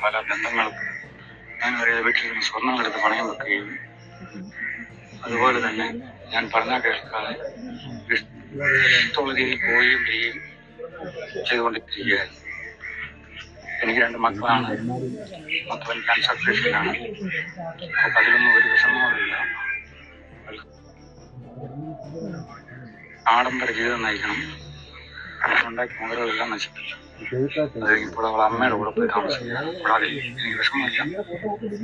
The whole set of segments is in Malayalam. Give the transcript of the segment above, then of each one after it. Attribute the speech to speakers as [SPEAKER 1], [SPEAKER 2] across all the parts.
[SPEAKER 1] പല ബന്ധങ്ങൾക്ക് ഞാൻ ഒരു വീട്ടിൽ സ്വർണങ്ങളെടുത്ത് പണയം വെക്കുകയും അതുപോലെ തന്നെ ഞാൻ പറഞ്ഞാൽ കേൾക്കാതെ ഇഷ്ടമുള്ള രീതിയിൽ പോവുകയും ചെയ്യും ചെയ്തുകൊണ്ടിരിക്കുകയാണ് എനിക്ക് രണ്ട് മക്കളാണ് മക്കൾ ക്യാൻസർ പേഷ്യന്റാണ് അപ്പൊ അതിലൊന്നും ഒരു വിഷമവുമില്ല ആഡംബര ജീവിതം നയിക്കണം ഉണ്ടാക്കി മുതലെല്ലാം നശിപ്പിച്ചു ഇപ്പോൾ അവൾ അമ്മയുടെ കൂടെ പോയി താമസിക്കുക കൂടാതെ എനിക്ക് വിഷമമില്ല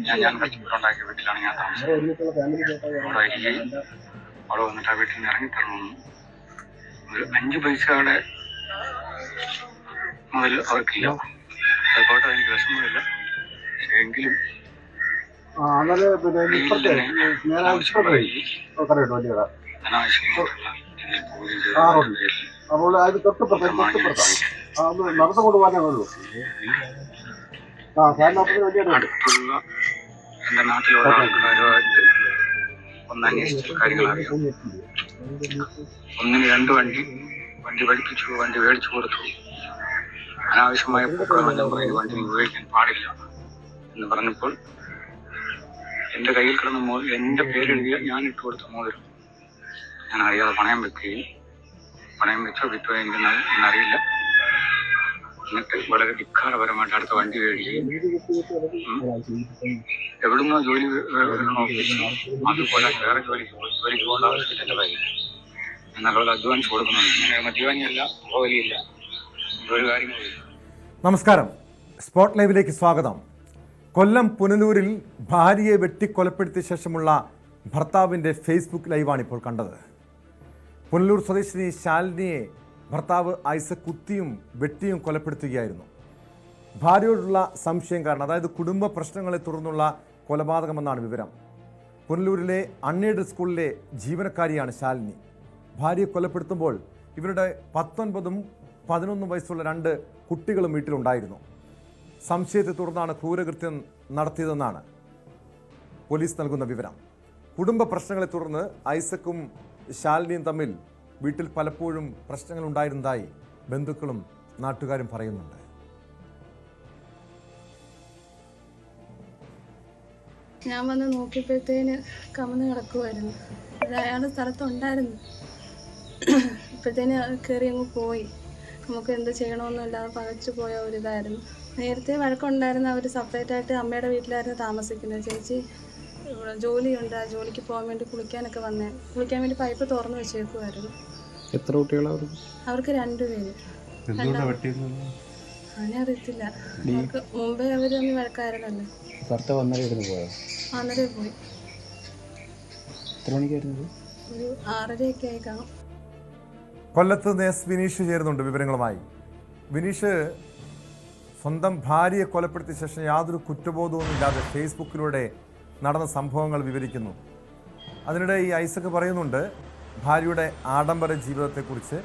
[SPEAKER 1] ഞാൻ ഞാൻ കഷ്ടപ്പെട്ടുണ്ടാക്കിയ വീട്ടിലാണ് ഞാൻ താമസിക്കുന്നത്. അവിടെ ഇരിക്കുകയും അവിടെ വന്നിട്ട് ആ വീട്ടിൽ നിന്ന് ഇറങ്ങിത്തരണമെന്ന് തരണമെന്നും ഒരു അഞ്ച് പൈസയുടെ മുതൽ അവർക്കില്ല. അതുപോലെ എനിക്ക് വിഷമമില്ല എങ്കിലും അനാവശ്യമായിട്ടുള്ള ഇതിൽ പോവുകയും
[SPEAKER 2] അപ്പോൾ അത് തൊട്ടുപ്പുറത്തെ തൊട്ടുപ്പുറത്താണ് ആ ഒന്ന് നടന്നു കൊണ്ടുപോകാനേ ഉള്ളൂ. ആ സാറിന് വലിയ
[SPEAKER 1] ഒന്ന് അന്വേഷിച്ച കാര്യങ്ങൾ അറിയാം. ഒന്നിന് രണ്ട് വണ്ടി വണ്ടി പഠിപ്പിച്ചു വണ്ടി മേടിച്ചു കൊടുത്തു. അനാവശ്യമായ പൂക്കളമെല്ലാം പോയി വണ്ടി ഉപയോഗിക്കാൻ പാടില്ല എന്ന് പറഞ്ഞപ്പോൾ എന്റെ കയ്യിൽ കിടന്ന മോതിരം എന്റെ പേരെഴുതിയ ഞാൻ ഇട്ട് കൊടുത്ത മോതിരം. ഞാൻ അറിയാതെ പണയം വെക്കുകയും പണയം വെച്ചോ വിറ്റോ എനിക്ക് എന്നറിയില്ല എന്നിട്ട് വളരെ ധിക്കാരപരമായിട്ട് അടുത്ത വണ്ടി മേടിക്കുകയും എവിടുന്നോ ജോലി അതുപോലെ വേറെ ജോലി ജോലിക്ക് പോകേണ്ട ആവശ്യമില്ല കയ്യിൽ എന്നാൽ അധ്വാനിച്ച് കൊടുക്കുന്നുണ്ട്. മദ്യപാനിയല്ല പോകലില്ല ഒരു കാര്യങ്ങളില്ല
[SPEAKER 3] നമസ്കാരം. സ്പോട്ട് ലൈവിലേക്ക് സ്വാഗതം. കൊല്ലം പുനലൂരിൽ ഭാര്യയെ വെട്ടിക്കൊലപ്പെടുത്തിയ ശേഷമുള്ള ഭർത്താവിന്റെ ഫേസ്ബുക്ക് ലൈവാണ് ഇപ്പോൾ കണ്ടത്. പുനലൂർ സ്വദേശിനി ശാലിനിയെ ഭർത്താവ് ഐസക് കുത്തിയും വെട്ടിയും കൊലപ്പെടുത്തുകയായിരുന്നു. ഭാര്യയോടുള്ള സംശയം കാരണം അതായത് കുടുംബ പ്രശ്നങ്ങളെ തുടർന്നുള്ള കൊലപാതകമെന്നാണ് വിവരം. പുനലൂരിലെ അൺഎയ്ഡഡ് സ്കൂളിലെ ജീവനക്കാരിയാണ് ശാലിനി. ഭാര്യയെ കൊലപ്പെടുത്തുമ്പോൾ ഇവരുടെ പത്തൊൻപതും പതിനൊന്നും വയസ്സുള്ള രണ്ട് കുട്ടികളും വീട്ടിലുണ്ടായിരുന്നു. സംശയത്തെ തുടർന്നാണ് ക്രൂരകൃത്യം നടത്തിയതെന്നാണ് പോലീസ് നൽകുന്ന വിവരം. കുടുംബ പ്രശ്നങ്ങളെ തുടർന്ന് ഐസക്കും ശാലിനിയും തമ്മിൽ വീട്ടിൽ പലപ്പോഴും പ്രശ്നങ്ങൾ ഉണ്ടായിരുന്നതായി ബന്ധുക്കളും നാട്ടുകാരും പറയുന്നുണ്ട്.
[SPEAKER 4] ഞാൻ വന്ന് നോക്കിയപ്പോഴത്തേന് കമന്ന് കിടക്കുമായിരുന്നു അയാളുടെ സ്ഥലത്തുണ്ടായിരുന്നു. ഇപ്പോഴത്തേന് കയറി അങ്ങ് പോയി. നമുക്ക് എന്ത് ചെയ്യണമെന്നില്ലാതെ പകച്ചു പോയ ഒരിതായിരുന്നു നേരത്തെ വഴക്കമുണ്ടായിരുന്നു അവർ സെപ്പറേറ്റ് ആയിട്ട് അമ്മയുടെ വീട്ടിലായിരുന്നു താമസിക്കുന്നത്. ചേച്ചി ഇവിടെ ജോലിയുണ്ട്. ആ ജോലിക്ക് പോകാൻ വേണ്ടി കുളിക്കാനൊക്കെ വന്നേ. കുളിക്കാൻ വേണ്ടി പൈപ്പ് തുറന്നു വെച്ചേക്കുമായിരുന്നു
[SPEAKER 5] എത്ര കുട്ടികളാണ്
[SPEAKER 4] അവർക്ക്? രണ്ടുപേര് അങ്ങനെ അറിയത്തില്ല അവർക്ക് മുമ്പേ അവർ തമ്മിൽ വഴക്കായിരുന്നല്ലോ.
[SPEAKER 5] ഭർത്താവ് അന്നേരം ഇരുന്ന് പോയോ?
[SPEAKER 4] അന്നേരം പോയി.
[SPEAKER 5] എത്ര മണിക്കായിരുന്നു
[SPEAKER 4] ഒരു ആറരയൊക്കെ ആയി കാണും
[SPEAKER 3] കൊല്ലത്ത് നേസ് എസ് വിനീഷ് ചേരുന്നുണ്ട് വിവരങ്ങളുമായി. വിനീഷ് സ്വന്തം ഭാര്യയെ കൊലപ്പെടുത്തിയ ശേഷം യാതൊരു കുറ്റബോധവുമില്ലാതെ ഫേസ്ബുക്കിലൂടെ നടന്ന സംഭവങ്ങൾ വിവരിക്കുന്നു. അതിനിടെ ഈ ഐസക് പറയുന്നുണ്ട് ഭാര്യയുടെ ആഡംബര ജീവിതത്തെക്കുറിച്ച്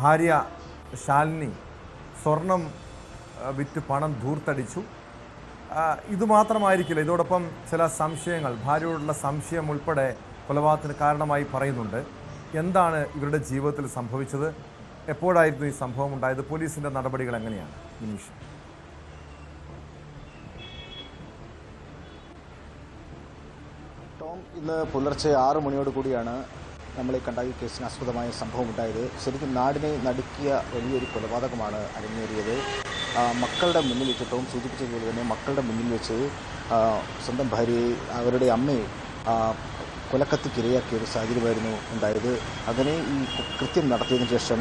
[SPEAKER 3] ഭാര്യ ശാലിനി സ്വർണം വിറ്റ് പണം ധൂർത്തടിച്ചു. ഇതുമാത്രമായിരിക്കില്ല ഇതോടൊപ്പം ചില സംശയങ്ങൾ ഭാര്യയോടുള്ള സംശയം ഉൾപ്പെടെ കൊലപാതകത്തിന് കാരണമായി പറയുന്നുണ്ട്. എന്താണ് ഇവരുടെ ജീവിതത്തിൽ സംഭവിച്ചത്? എപ്പോഴായിരുന്നു ഈ സംഭവം ഉണ്ടായത്? പോലീസിന്റെ നടപടികൾ എങ്ങനെയാണ്? വിനീഷ്
[SPEAKER 6] ടോം ഇന്ന് പുലർച്ചെ ആറ് മണിയോട് കൂടിയാണ് നമ്മൾ ഈ കണ്ട ഈ കേസിന് ആസ്പദമായ സംഭവം ഉണ്ടായത്. ശരിക്കും നാടിനെ നടുക്കിയ വലിയൊരു കൊലപാതകമാണ് അരങ്ങേറിയത്. മക്കളുടെ മുന്നിൽ വെച്ചിട്ടും സൂചിപ്പിച്ചതുപോലെ തന്നെ മക്കളുടെ മുന്നിൽ വെച്ച് സ്വന്തം ഭാര്യയെ അവരുടെ അമ്മയെ കൊലക്കത്തിക്കിരയാക്കിയ ഒരു സാഹചര്യമായിരുന്നു ഉണ്ടായത്. അങ്ങനെ ഈ കൃത്യം നടത്തിയതിനു ശേഷം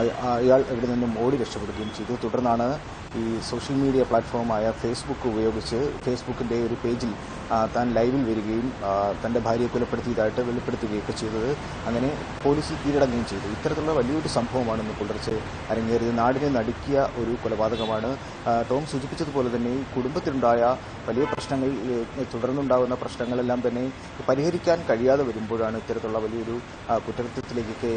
[SPEAKER 6] അയാൾ എവിടെ നിന്നും ഓടി രക്ഷപ്പെടുകയും ചെയ്തു. തുടർന്നാണ് ഈ സോഷ്യൽ മീഡിയ പ്ലാറ്റ്ഫോമായ ഫേസ്ബുക്ക് ഉപയോഗിച്ച് ഫേസ്ബുക്കിന്റെ ഒരു പേജിൽ താൻ ലൈവിൽ വരികയും തന്റെ ഭാര്യയെ കൊലപ്പെടുത്തിയതായിട്ട് വെളിപ്പെടുത്തുകയൊക്കെ ചെയ്തത് അങ്ങനെ പോലീസിൽ കീഴടങ്ങുകയും ചെയ്തു. ഇത്തരത്തിലുള്ള വലിയൊരു സംഭവമാണ് ഇന്ന് പുലർച്ചെ അരങ്ങേറിയത്. നാടിനെ നടുക്കിയ ഒരു കൊലപാതകമാണ്. ടോം സൂചിപ്പിച്ചതുപോലെ തന്നെ കുടുംബത്തിലുണ്ടായ വലിയ പ്രശ്നങ്ങൾ തുടർന്നുണ്ടാകുന്ന പ്രശ്നങ്ങളെല്ലാം തന്നെ പരിഹരിക്കാൻ കഴിയാതെ വരുമ്പോഴാണ് ഇത്തരത്തിലുള്ള വലിയൊരു കുറ്റകൃത്യത്തിലേക്കൊക്കെ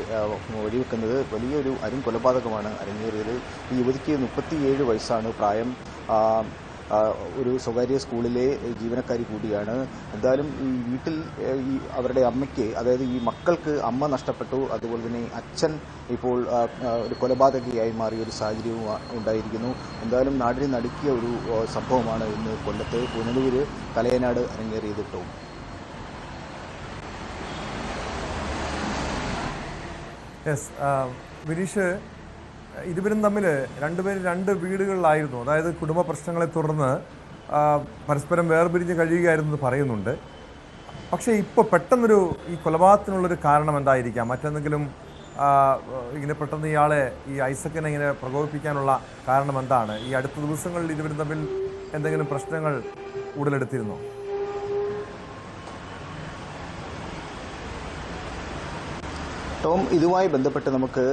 [SPEAKER 6] വഴിവെക്കുന്നത്. വലിയൊരു അരും കൊലപാതകമാണ് അരങ്ങേറിയത്. ഈ യുവതിക്ക് മുപ്പത്തിയേഴ് വയസ്സാണ് പ്രായം. ഒരു സ്വകാര്യ സ്കൂളിലെ ജീവനക്കാരി കൂടിയാണ്. എന്തായാലും ഈ വീട്ടിൽ ഈ അവരുടെ അമ്മയ്ക്ക് അതായത് ഈ മക്കൾക്ക് അമ്മ നഷ്ടപ്പെട്ടു. അതുപോലെ തന്നെ അച്ഛൻ ഇപ്പോൾ ഒരു കൊലപാതകയായി മാറിയ ഒരു സാഹചര്യവും ഉണ്ടായിരിക്കുന്നു. എന്തായാലും നാടിനെ നടുക്കിയ ഒരു സംഭവമാണ് ഇന്ന് കൊല്ലത്ത് പുനലൂര് തലയനാട് അരങ്ങേറിയത് ടോം
[SPEAKER 3] യെസ് വിനീഷ് ഇരുവരും തമ്മിൽ രണ്ടുപേരും രണ്ട് വീടുകളിലായിരുന്നു. അതായത് കുടുംബ പ്രശ്നങ്ങളെ തുടർന്ന് പരസ്പരം വേർപിരിഞ്ഞ് കഴിയുകയായിരുന്നു പറയുന്നുണ്ട്. പക്ഷേ ഇപ്പോൾ പെട്ടെന്നൊരു ഈ കൊലപാതകത്തിനുള്ളൊരു കാരണം എന്തായിരിക്കാം? മറ്റെന്തെങ്കിലും ഇങ്ങനെ പെട്ടെന്ന് ഇയാളെ ഈ ഐസക്കിനെ ഇങ്ങനെ പ്രകോപിപ്പിക്കാനുള്ള കാരണം എന്താണ്? ഈ അടുത്ത ദിവസങ്ങളിൽ ഇരുവരും തമ്മിൽ എന്തെങ്കിലും പ്രശ്നങ്ങൾ ഉടലെടുത്തിരുന്നോ?
[SPEAKER 6] ടോം ഇതുമായി ബന്ധപ്പെട്ട് നമുക്ക്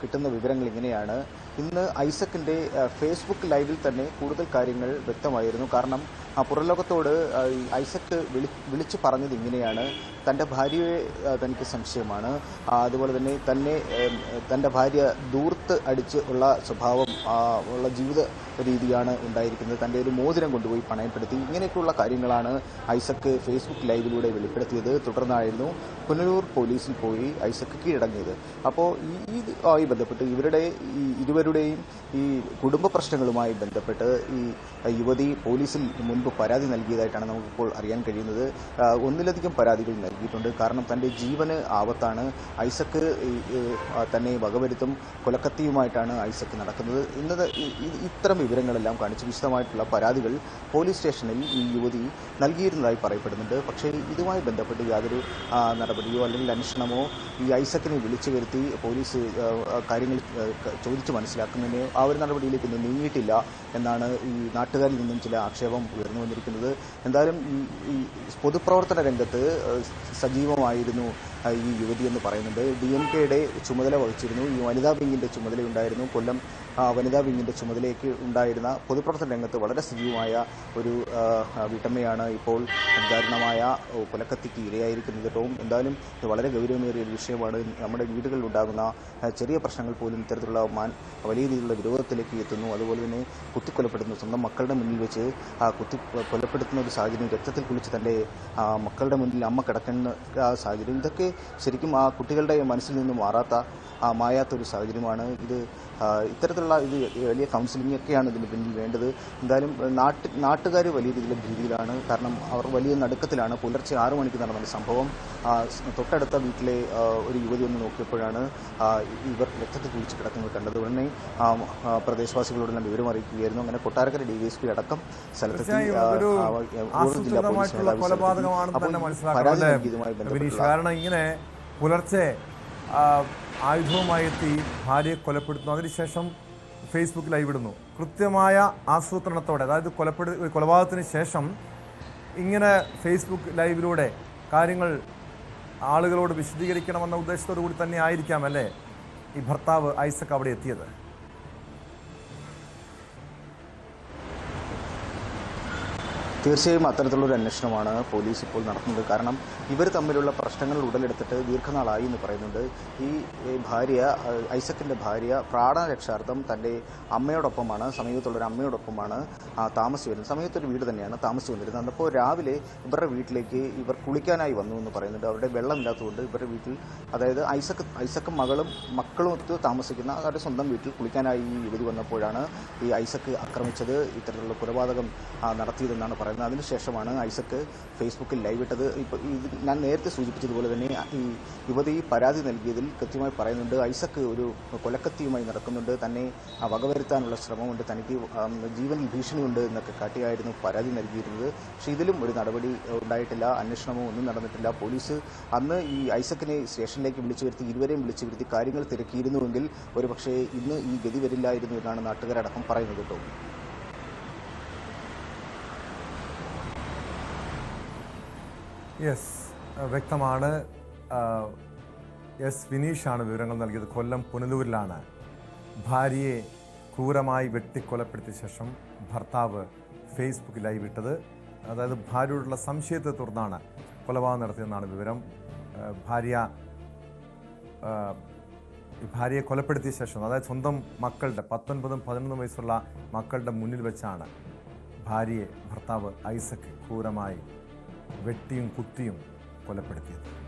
[SPEAKER 6] കിട്ടുന്ന വിവരങ്ങൾ ഇങ്ങനെയാണ്. ഇന്ന് ഐസക്കിന്റെ ഫേസ്ബുക്ക് ലൈവിൽ തന്നെ കൂടുതൽ കാര്യങ്ങൾ വ്യക്തമായിരുന്നു. കാരണം പുറലോകത്തോട് ഐസക്ക് വിളി വിളിച്ചു പറഞ്ഞത് ഇങ്ങനെയാണ്. തന്റെ ഭാര്യയെ തനിക്ക് സംശയമാണ്. അതുപോലെ തന്നെ തന്നെ തന്റെ ഭാര്യ ദൂർത്ത് അടിച്ച് ഉള്ള സ്വഭാവം ഉള്ള ജീവിത രീതിയാണ് ഉണ്ടായിരിക്കുന്നത്. തന്റെ ഒരു മോതിരം കൊണ്ടുപോയി പണയപ്പെടുത്തി. ഇങ്ങനെയൊക്കെയുള്ള കാര്യങ്ങളാണ് ഐസക്ക് ഫേസ്ബുക്ക് ലൈവിലൂടെ വെളിപ്പെടുത്തിയത്. തുടർന്നായിരുന്നു പുനലൂർ പോലീസിൽ പോയി ഐസക്ക് കീഴടങ്ങിയത്. അപ്പോൾ ഈ ആയി ബന്ധപ്പെട്ട് ഇവരുടെ ഈ ഇരുവരുടെയും ഈ കുടുംബ പ്രശ്നങ്ങളുമായി ബന്ധപ്പെട്ട് ഈ യുവതി പോലീസിൽ മുൻപ് പരാതി നൽകിയതായിട്ടാണ് നമുക്കിപ്പോൾ അറിയാൻ കഴിയുന്നത്. ഒന്നിലധികം പരാതികൾ നൽകിയിട്ടുണ്ട്. കാരണം തന്റെ ജീവന് ആപത്താണ്. ഐസക്ക് തന്നെ വകവരുത്തും കൊലക്കത്തിയുമായിട്ടാണ് ഐസക്ക് നടക്കുന്നത്. ഇന്നത് ഇത്തരം വിവരങ്ങളെല്ലാം കാണിച്ച് വിശദമായിട്ടുള്ള പരാതികൾ പോലീസ് സ്റ്റേഷനിൽ ഈ യുവതി നൽകിയിരുന്നതായി പറയപ്പെടുന്നുണ്ട്. പക്ഷേ ഇതുമായി ബന്ധപ്പെട്ട് യാതൊരു നടപടിയോ അല്ലെങ്കിൽ അന്വേഷണമോ ഈ ഐസക്കിനെ വിളിച്ചു വരുത്തി പോലീസ് കാര്യങ്ങൾ ചോദിച്ചു മനസ്സിലാക്കുന്നതിന് ആ ഒരു നടപടിയിലേക്ക് നീങ്ങിയിട്ടില്ല എന്നാണ് ഈ നാട്ടുകാരിൽ നിന്നും ചില ആക്ഷേപം ഉയർന്നു വന്നിരിക്കുന്നത് എന്തായാലും ഈ പൊതുപ്രവർത്തന രംഗത്ത് സജീവമായിരുന്നു ഈ യുവതി എന്ന് പറയുന്നുണ്ട് ഡി എം കെയുടെ ചുമതല വഹിച്ചിരുന്നു. ഈ വനിതാ വിങ്ങിന്റെ ചുമതലയുണ്ടായിരുന്നു. കൊല്ലം വനിതാ വിങ്ങിന്റെ ചുമതലയ്ക്ക് ഉണ്ടായിരുന്ന പൊതുപ്രവർത്തന രംഗത്ത് വളരെ സജീവമായ ഒരു വീട്ടമ്മയാണ് ഇപ്പോൾ ദാരുണമായ കൊലക്കത്തിക്ക് ഇരയായിരിക്കുന്നത്. ടോം എന്തായാലും ഇത് വളരെ ഗൗരവമേറിയ ഒരു വിഷയമാണ്. നമ്മുടെ വീടുകളിൽ ഉണ്ടാകുന്ന ചെറിയ പ്രശ്നങ്ങൾ പോലും ഇത്തരത്തിലുള്ള മാൻ വലിയ രീതിയിലുള്ള വിരോധത്തിലേക്ക് എത്തുന്നു. അതുപോലെ തന്നെ കുത്തിക്കൊലപ്പെടുന്നു സ്വന്തം മക്കളുടെ മുന്നിൽ വെച്ച് കുത്തി കൊലപ്പെടുത്തുന്ന ഒരു സാഹചര്യം രക്തത്തിൽ കുളിച്ച് തന്റെ മക്കളുടെ മുന്നിൽ അമ്മ കിടക്കുന്ന ആ സാഹചര്യം. ഇതൊക്കെ ശരിക്കും ആ കുട്ടികളുടെ മനസ്സിൽ നിന്ന് മാറാത്ത ആ, മായാത്ത ഒരു സാഹചര്യമാണ്. ഇത് ആ, ഇത്തരത്തിലുള്ള ഇത് വലിയ കൗൺസിലിംഗ് ഒക്കെയാണ് ഇതിന് പിന്നിൽ വേണ്ടത്. എന്തായാലും നാട്ട് നാട്ടുകാർ വലിയ രീതിയിലെ ഭീതിയിലാണ്. കാരണം അവർ വലിയ നടുക്കത്തിലാണ്. പുലർച്ചെ ആറു മണിക്ക് നടന്ന സംഭവം. തൊട്ടടുത്ത വീട്ടിലെ ഒരു യുവതി ഒന്ന് നോക്കിയപ്പോഴാണ് ഇവർ രക്തത്തിൽ കുളിച്ച് കിടക്കുന്നത് കണ്ടത്. ഉടനെ പ്രദേശവാസികളോടെല്ലാം വിവരം അറിയിക്കുകയായിരുന്നു. അങ്ങനെ Kottarakkara D V S P അടക്കം സ്ഥലത്തെത്തി
[SPEAKER 3] കാരണം ഇങ്ങനെ പുലർച്ചെ ആയുധവുമായി എത്തി ഭാര്യയെ കൊലപ്പെടുത്തുന്നു. അതിനുശേഷം ഫേസ്ബുക്ക് ലൈവ് ഇടുന്നു. കൃത്യമായ ആസൂത്രണത്തോടെ അതായത് കൊലപ്പെടു കൊലപാതകത്തിന് ശേഷം ഇങ്ങനെ ഫേസ്ബുക്ക് ലൈവിലൂടെ കാര്യങ്ങൾ ആളുകളോട് വിശദീകരിക്കണമെന്ന ഉദ്ദേശത്തോടു കൂടി തന്നെ ആയിരിക്കാം അല്ലേ? ഈ ഭർത്താവ് ഐസക് അവിടെ എത്തിയത്.
[SPEAKER 6] തീർച്ചയായും അത്തരത്തിലുള്ളൊരു അന്വേഷണമാണ് പോലീസ് ഇപ്പോൾ നടത്തുന്നത്. കാരണം ഇവർ തമ്മിലുള്ള പ്രശ്നങ്ങൾ ഉടലെടുത്തിട്ട് ദീർഘനാളായി എന്ന് പറയുന്നുണ്ട്. ഈ ഭാര്യ ഐസക്കിന്റെ ഭാര്യ പ്രാണരക്ഷാർത്ഥം തന്റെ അമ്മയോടൊപ്പമാണ് സമീപത്തുള്ളൊരു അമ്മയോടൊപ്പമാണ് താമസിച്ചു വരുന്നത്. സമീപത്തൊരു വീട് തന്നെയാണ് താമസിച്ചു വന്നിരുന്നത്. അപ്പോൾ രാവിലെ ഇവരുടെ വീട്ടിലേക്ക് ഇവർ കുളിക്കാനായി വന്നു എന്ന് പറയുന്നുണ്ട്. അവരുടെ വെള്ളമില്ലാത്തതുകൊണ്ട് ഇവരുടെ വീട്ടിൽ അതായത് ഐസക്ക് ഐസക്കും മകളും മക്കളും ഒത്ത് താമസിക്കുന്ന അവരുടെ സ്വന്തം വീട്ടിൽ കുളിക്കാനായി ഈ യുവതി വന്നപ്പോഴാണ് ഈ ഐസക്ക് ആക്രമിച്ചത്. ഇത്തരത്തിലുള്ള കൊലപാതകം നടത്തിയതെന്നാണ് പറയുന്നത്. അതിനുശേഷമാണ് ഐസക്ക് ഫേസ്ബുക്കിൽ ലൈവ് ഇട്ടത്. ഞാൻ നേരത്തെ സൂചിപ്പിച്ചതുപോലെ തന്നെ ഈ യുവതി പരാതി നൽകിയതിൽ കൃത്യമായി പറയുന്നുണ്ട്. ഐസക്ക് ഒരു കൊലക്കത്തിയുമായി നടക്കുന്നുണ്ട്. തന്നെ വകവരുത്താനുള്ള ശ്രമമുണ്ട്. തനിക്ക് ജീവനിൽ ഭീഷണിയുണ്ട് എന്നൊക്കെ കാട്ടിയായിരുന്നു പരാതി നൽകിയിരുന്നത്. പക്ഷേ ഇതിലും ഒരു നടപടി ഉണ്ടായിട്ടില്ല. അന്വേഷണമോ ഒന്നും നടന്നിട്ടില്ല. പോലീസ് അന്ന് ഈ ഐസക്കിനെ സ്റ്റേഷനിലേക്ക് വിളിച്ചു വരുത്തി ഇരുവരെയും വിളിച്ചു വരുത്തി കാര്യങ്ങൾ തിരക്കിയിരുന്നുവെങ്കിൽ ഒരുപക്ഷേ ഇന്ന് ഈ ഗതി വരില്ലായിരുന്നു എന്നാണ് നാട്ടുകാരടക്കം പറയുന്നത് കേട്ടോ.
[SPEAKER 3] യെസ് വ്യക്തമാണ്. ആ, എസ് വിനീഷാണ് വിവരങ്ങൾ നൽകിയത്. കൊല്ലം പുനലൂരിലാണ് ഭാര്യയെ ക്രൂരമായി വെട്ടിക്കൊലപ്പെടുത്തിയ ശേഷം ഭർത്താവ് ഫേസ്ബുക്ക് ലൈവ് അതായത് ഭാര്യയോടുള്ള സംശയത്തെ തുടർന്നാണ് കൊലപാതകം നടത്തിയെന്നാണ് വിവരം. ആ, ഭാര്യ ഭാര്യയെ കൊലപ്പെടുത്തിയ ശേഷം അതായത് സ്വന്തം മക്കളുടെ പത്തൊൻപതും പതിനൊന്നും വയസ്സുള്ള മക്കളുടെ മുന്നിൽ വെച്ചാണ് ഭാര്യയെ ഭർത്താവ് ഐസക് ക്രൂരമായി വെട്ടിയും കുത്തിയും കൊലപ്പെടുത്തിയത്.